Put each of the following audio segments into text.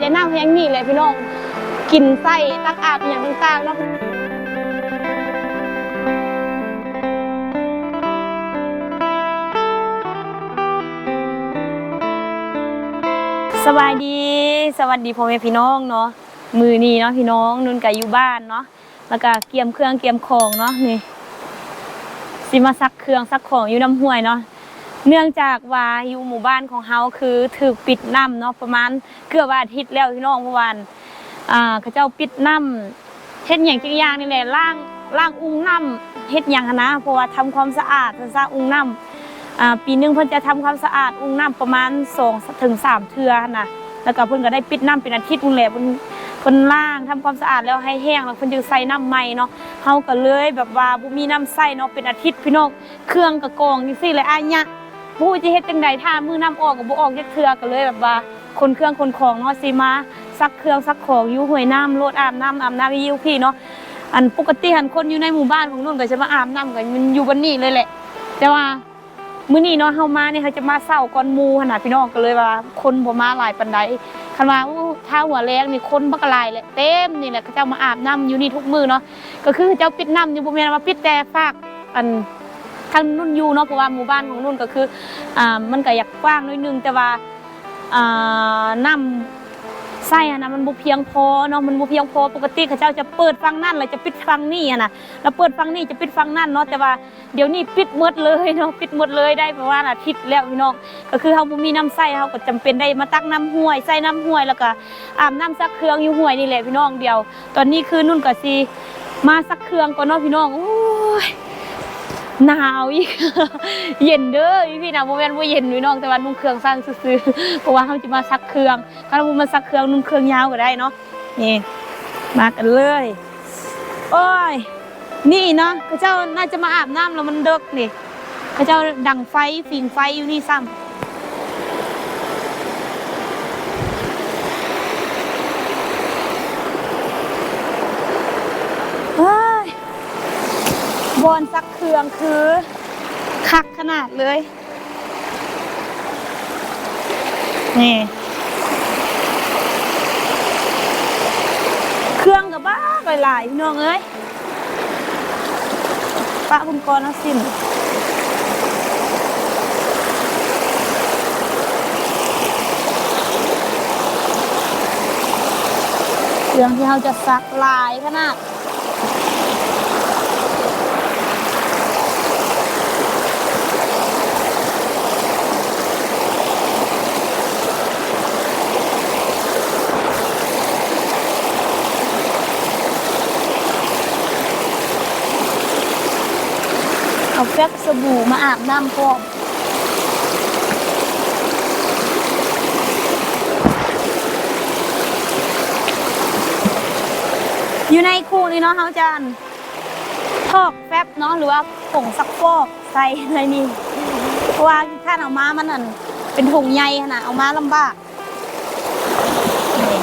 ใจน้ำแห้งนี่เลยพี่น้องกินไส้ตักอาบอย่างต่างๆเนาะสวัสดีสวัสดีพ่อแม่พี่น้องเนาะมือนี้เนาะพี่น้องนุ่นก็อยู่บ้านเนาะแล้วก็เกียมเครื่องเกียมของเนาะนี่สิมาซักเครื่องซักของอยู่น้ำห้วยเนาะ เนื่องจากว่าอยู่หมู่บ้านของเฮาคือถูกปิดน้ำเนาะประมาณเกือบอาทิตย์แล้วพี่น้องเมื่อวานอ่าเขาเจ้าปิดน้ำเฮ็ดอย่างจักอย่างนี่แหละล้างล้างอุ้งน้ำเฮ็ดอย่างนะเพราะว่าทำความสะอาดซะอุ้งน้ำอ่าปีหนึงเพิ่นจะทำความสะอาดอุ้งน้ำประมาณ2ถึง3เทื่อนะแล้วก็เพิ่นก็ได้ปิดน้ำเป็นอาทิตย์นู่นแหละเพิ่นเพิ่นล้างทำความสะอาดแล้วให้แห้งแล้วเพิ่นจึงใส่น้ำใหม่เนาะเฮาก็เลยแบบว่าบ่มีน้ำใส่เนาะเป็นอาทิตย์พี่น้องเครื่องก็กองจังซี่เลยอายะ ผู้จะเฮ็ดจังใดถ้ามือน้ำออกกับบ่ออกจักเทื่อก็เลยแบบว่าคนเครื่องคนของเนาะสิมาซักเครื่องซักของอยู่ห้วยน้ำโลดอาบน้ำอาบน้ำอยู่พี่เนาะอันปกติหันคนอยู่ในหมู่บ้านของนุ่นก็จะมาอาบน้ำกันมันอยู่วันนี้เลยแหละ แต่ว่ามื้อนี้เนาะเฮามาเนี่ยเขาจะมาเศร้าก่อนหมู่ขนาดพี่น้องก็เลยว่า คนบ่มาหลายปานใดคันว่าถ้าหัวแรงนี่คนบักหลายแหละเต็มนี่แหละเขาเจ้ามาอาบน้ำอยู่นี่ทุกมื้อเนาะก็คือเจ้าปิดน้ำอยู่บ่แม่นว่าปิดแต่ฝากอัน ทางนุ่นอยู่เนาะเพราะว่าหมู่บ้านของนุ่นก็คืออ่ามันก็อยากกว้างหนิดนึงแต่ว่าอ่าน้ำไส้อะนะมันบ่เพียงพอเนาะมันบ่เพียงพอปกติเขาเจ้าจะเปิดฟังนั่นแล้วจะปิดฟังนี่อะนะแล้วเปิดฟังนี่จะปิดฟังนั่นเนาะแต่ว่าเดี๋ยวนี้ปิดหมดเลยเนาะปิดหมดเลยได้ประมาณอาทิตย์แล้วพี่น้องก็คือเฮาบ่มีน้ำใส่เฮาก็จำเป็นได้มาตักน้ำห้วยใส่น้ำห้วยแล้วก็อาบน้ำซักเครื่องอยู่ห้วยนี่แหละพี่น้องเดียว ตอนนี้คือนุ่นก็สิมาซักเครื่องก่อนเนาะพี่น้องโอ้ย หนาวอีก เย็นเด้อพี่นะโมเมนต์ว่าเย็นพี่น้องแต่ว่านุ่งเครื่องสั้นซื้อๆเพราะว่าเขาจะมาซักเครื่องถ้าเรามาซักเครื่องนุ่งเครื่องยาวก็ได้เนาะนี่มากันเลย โอ้ย นี่เนาะพระเจ้าน่าจะมาอาบน้ำแล้วมันเดึกนี่พระเจ้าดังไฟฟิงไฟอยู่นี่ซ้ำเฮ้ย บอนซักเครื่องคือ คักขนาดเลย นี่เครื่องกับบ้าหลายๆพี่น้องเอ้ยปะคุณกรนะสินเครื่องที่เราจะซักหลายขนาด เอาแฟกส บู่มาอาบน้ำพร้ออยู่ในคู่นี้เนาะเฮาจานทอกแฟบเนาะหรือว่าผงซักฟอกใส่ในนี่เพราะว่าถ้าเอามามันนั่นเป็นถุงใหญ่ขนาดเอามาลำบากนี่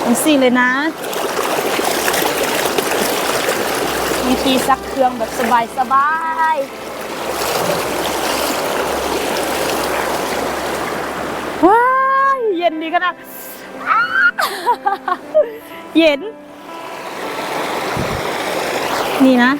เป็นสี่เลยนะ วิธีซักเครื่องแบบสบายสบายว้ายเย็นดีขนาดเย็น นี่นะ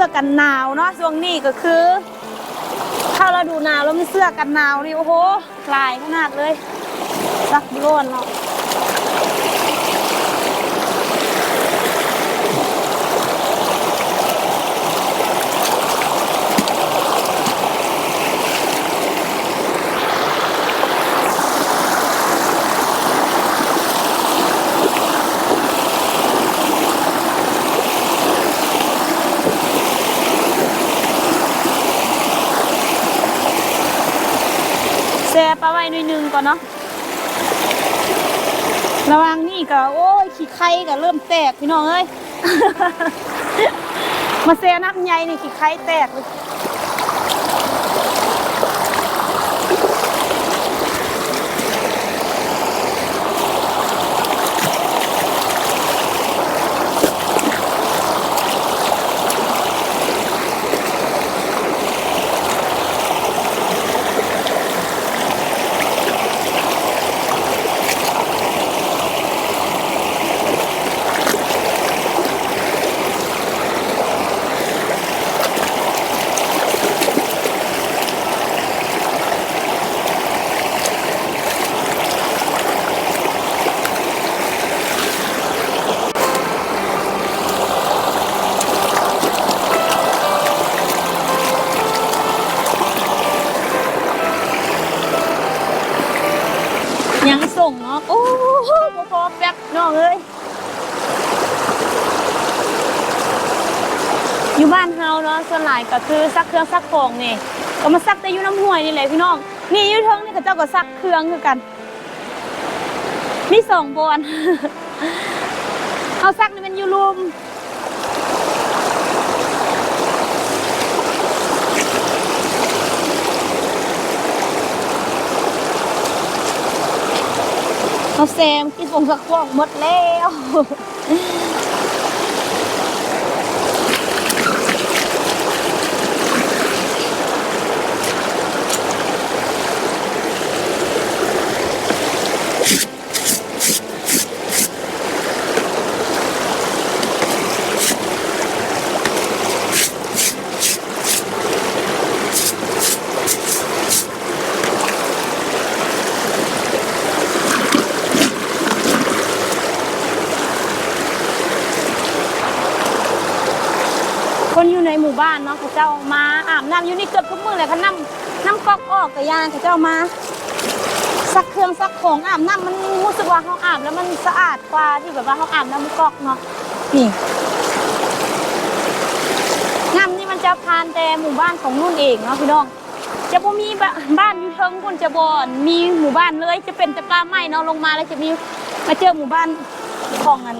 สื้อกันหนาวเนาะช่วงนี้ก็คือ ถ้าเราดูหนาวแล้วมีเสื้อกันหนาวนี่โอ้โหลายขนาดเลยรักโยนเนาะแซ่ปลาไว้หน่อยหนึงก่อน เนาะระวังนี่ก็โอ้ยขี้ไข่ก็เริ่มแตกพี่น้องเอ้ย มาเซนักใหญ่นี่ขี้ไข่แตกเลย ยังาะโอ้โหบ่พอแป๊บน้องเอ้ยอยู่บ้านเฮาเนาะส่วนหลายก็คือซักเครื่องซักของนี่ก็มาซักแต่อยู่น้ำห้วยนี่แหละพี่น้องนี่อยู่เทิงนี่ก็เจ้าก็ซักเครื่องคือกันนี่สองบอนเฮาซักนี่มันอยู่รุม เขาแซมกินผงสักฟองหมดแล้ว คนอยู่ในหมู่บ้านเนาะเขาเจ้ามาอาบน้ำอยู่นี่เกือบทุกมื้อเลยเขาน้ำน้ำก๊อกออกกับยางเขาเจ้ามาซักเครื่องซักของอาบน้ำมันรู้สึกว่าเขาอาบแล้วมันสะอาดกว่าที่แบบว่าเขาอาบน้ำก๊อกเนาะนี่น้ำนี่มันจะผ่านแต่หมู่บ้านของนุ่นเองเนาะพี่น้องจะบ่มีบ้านอยู่เทิงคนจะบ่อนมีหมู่บ้านเลยจะเป็นแต่ปลาไม้เนาะลงมาแล้วจะมีมาเจอหมู่บ้านของอัน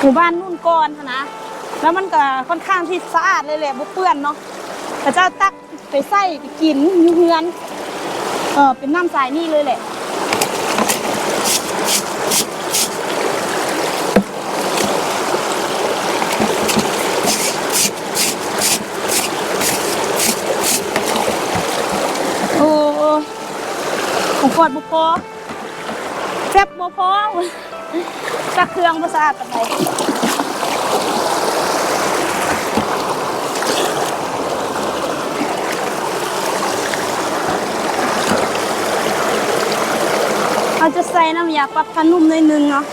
หมู่บ้านนุ่นก่อนหั้นนะ แล้วมันก็ค่อนข้างที่สะอาดเลยแหละบ่เปื้อนเนาะพระเจ้าตักไปใส่ไปกินอยู่เฮือนเออเป็นน้ำสายนี่เลยแหละโอ้ผมกอดบ่พอแซ่บบ่พอสักเครื่องบ่สะอาดปานใดเราจะใส่ น้ำยาปรับผ้านุ่มหน่อยนึงเนาะ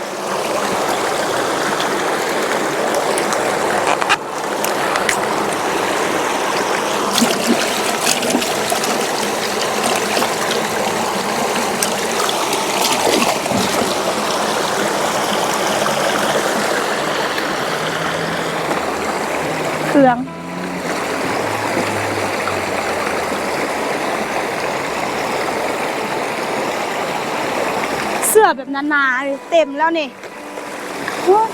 แบบหนาๆเลยเต็มแล้วนี่โอ้ย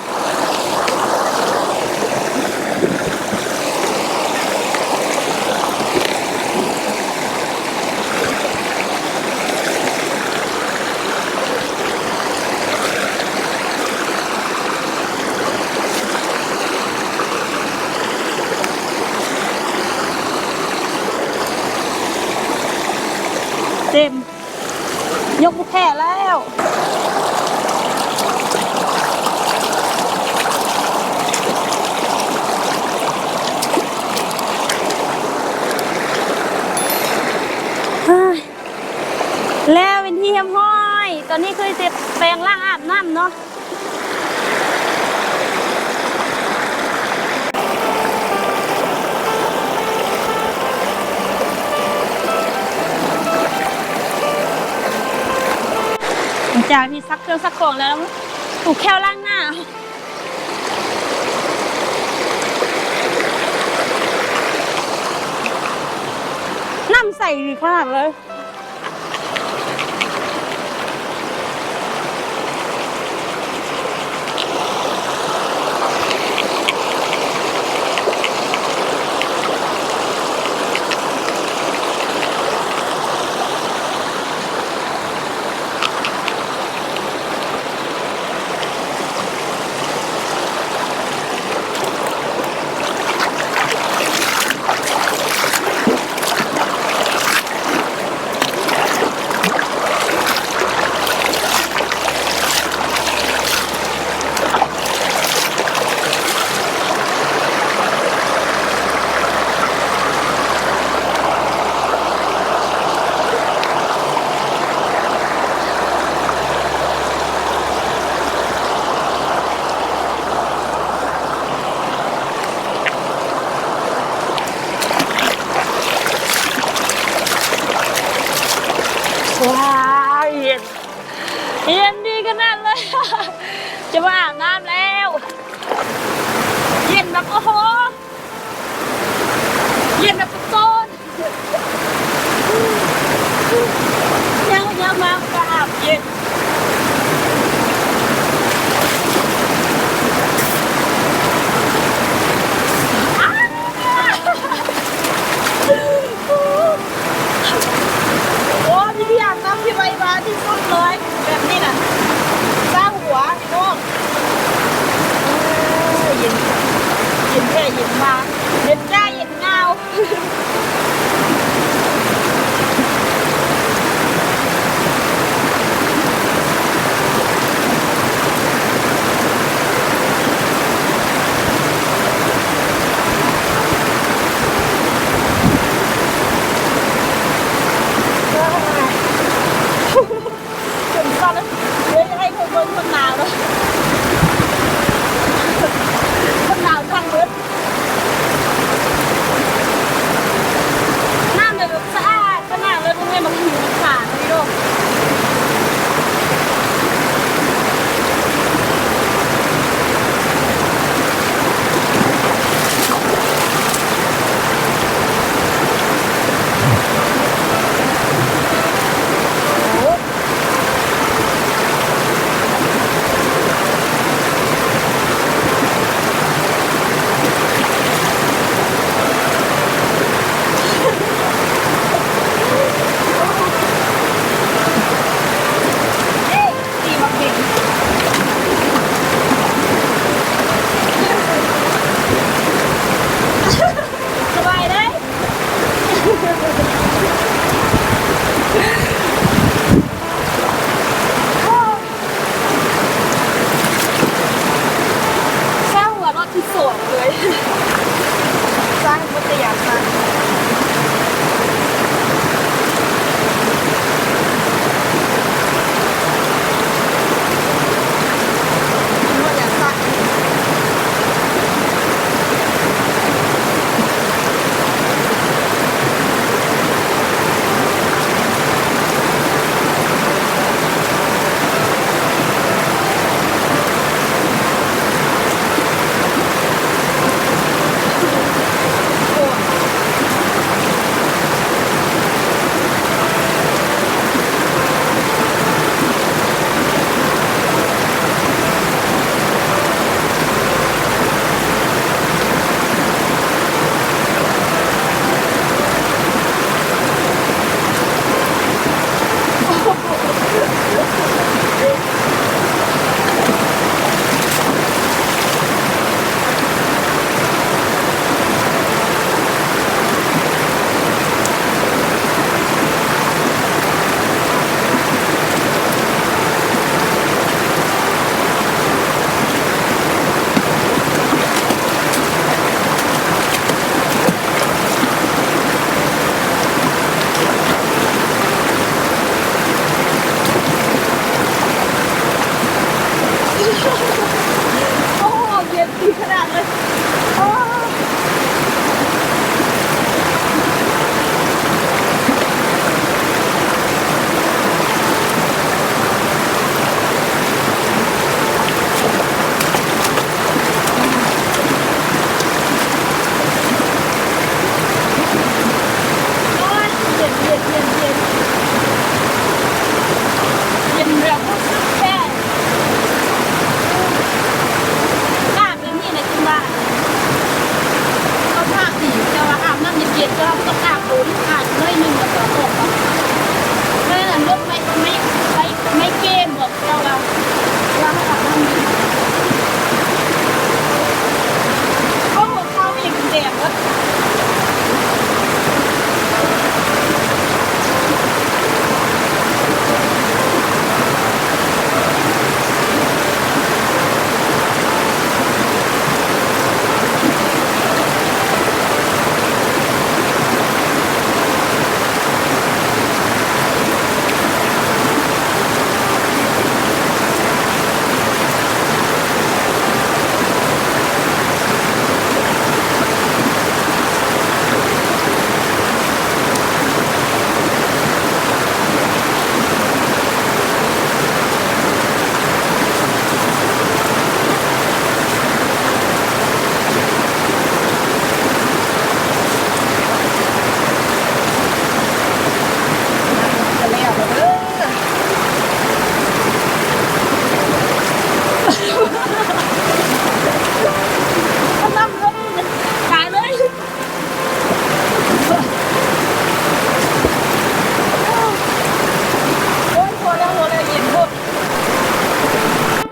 เต็ม ยกบุแค่ แล้วเฮ้ยแล้วเป็นที่ยมห้อย ตอนนี้คือจะแปลงร่างอาบน้ำเนาะ จากที่ซักเครื่องซักของแล้วถูกแค่ล่างหน้าน้ำใส่ดีขนาดเลย ว้าวเย็นเย็นดีขนาดเลย จะมาอาบน้ำแล้ว เย็นแบบโอ้โหเย็นแบบต้นยาวยาวยา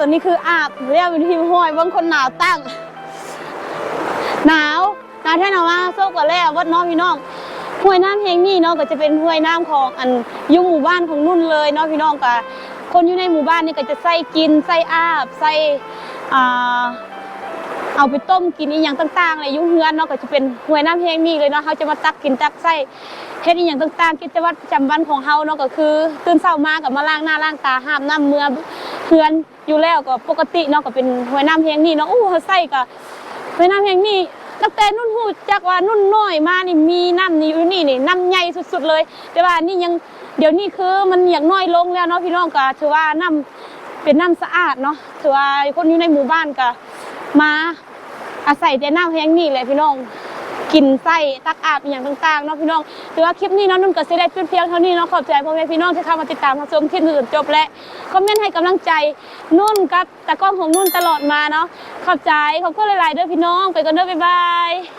ตัวนี้คืออาบเรียกเป็นทีมห้อยบางคนหนาวตั้ง หนาวหนาวแท้หนาวมาโซกกว่าแล้ววัดน้องพี่น้องห้วยน้ำเพลงนี่เนาะก็จะเป็นห้วยน้ำของอันอยุ่หมู่บ้านของนุ่นเลยเนาะพี่น้องก็คนอยู่ในหมู่บ้านนี่ก็จะใส่กินใส่อาบใส่อ่าเอาไปต้มกินอีหยังต่างๆเลยยุ่งเฮือนเนาะก็จะเป็นห้วยน้ำเพลงนี่เลยเนาะเขาจะมาตักกินตักใส่ เฮ็ดอีหยังต่างๆกิจวัตรประจำวันของเฮาเนาะก็คือ ตื่นเช้ามากับมาล้างหน้าล้างตาห้ามน้ำเมื่อเฮือนอยู่แล้วก็ปกติเนาะก็เป็นห้วยน้ำเพลงนี่เนาะอู้เขาใส่ก็ห้วยน้ำแห่งนี้ตั้งแต่นุ่นหูจากว่านุ่นน้อยมานี่มีน้ำนี่อยู่นี่นี่น้ำใหญ่สุดๆเลย แต่ว่านี่ยังเดี๋ยวนี้คือมันอย่างน้อยลงแล้วเนาะพี่น้องก็ถือว่าน้ำเป็นน้ำสะอาดเนาะถือว่าคนอยู่ในหมู่บ้านก็มาอาศัยแต่น้ำแห่งนี้เลยพี่น้อง กินไส้ตักอาบอย่างต่างๆเนาะพี่น้องถือว่าคลิปนี้เนาะนุ่นก็สิได้เพียงเท่านี้เนาะขอบใจพ่อแม่พี่น้องที่เข้ามาติดตามรับชมคลิปอื่นจบและคอมเมนต์ให้กำลังใจนุ่นกับตะกล้องของนุ่นตลอดมาเนาะขอบใจขอบคุณหลายๆเด้อพี่น้องไปกันเด้อบ๊ายบาย